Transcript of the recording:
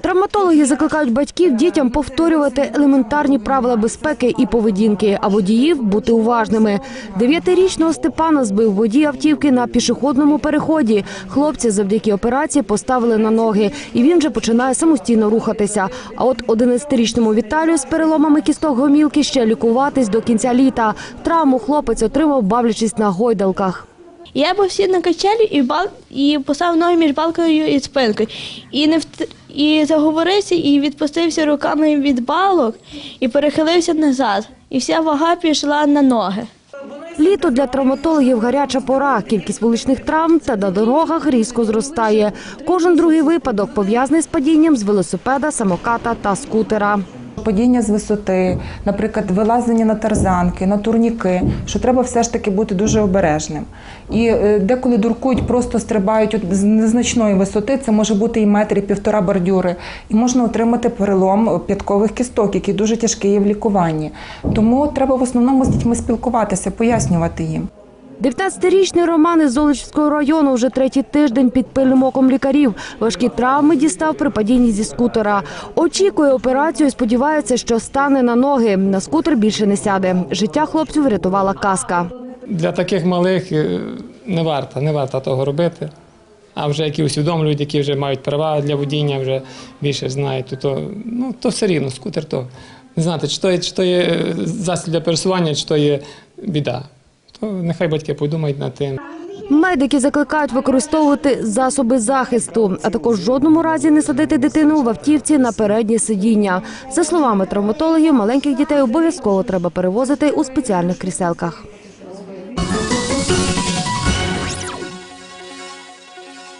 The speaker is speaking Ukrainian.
Травматологи закликають батьків дітям повторювати елементарні правила безпеки і поведінки, а водіїв бути уважними. Дев'ятирічного Степана збив водій автівки на пішохідному переході. Хлопці завдяки операції поставили на ноги, і він вже починає самостійно рухатися. А от 11-річному Віталію з переломами кісток гомілки ще лікуватись до кінця літа. Травму хлопець отримав, бавлячись на гойдалках. Я був сів на качелі і бал і поставив ноги між балкою і спинкою. І не вт... і заговорився, і відпустився руками від балок і перехилився назад. І вся вага пішла на ноги. Літо для травматологів гаряча пора. Кількість вуличних травм та на дорогах різко зростає. Кожен другий випадок пов'язаний з падінням з велосипеда, самоката та скутера. Падіння з висоти, наприклад, вилазення на тарзанки, на турніки, що треба все ж таки бути дуже обережним. І е, деколи дуркують, просто стрибають з незначної висоти, це може бути і метр, і півтора бордюри, і можна отримати перелом п'яткових кісток, який дуже тяжкий є в лікуванні. Тому треба в основному з дітьми спілкуватися, пояснювати їм. 19-річний Роман із Золочівського району вже третій тиждень під пильним оком лікарів. Важкі травми дістав при падінні зі скутера. Очікує операцію і сподівається, що стане на ноги. На скутер більше не сяде. Життя хлопцю врятувала каска. Для таких малих е, не варто, не варто того робити. А вже які усвідомлюють, які вже мають права для водіння, вже більше знають, то, то, ну, то все рівно, скутер то. Не знати, чи то, є, чи то є е, засіб для пересування, чи то є біда. То нехай батьки подумають над тим. Медики закликають використовувати засоби захисту, а також в жодному разі не садити дитину в автівці на переднє сидіння. За словами травматологів, маленьких дітей обов'язково треба перевозити у спеціальних кріселках.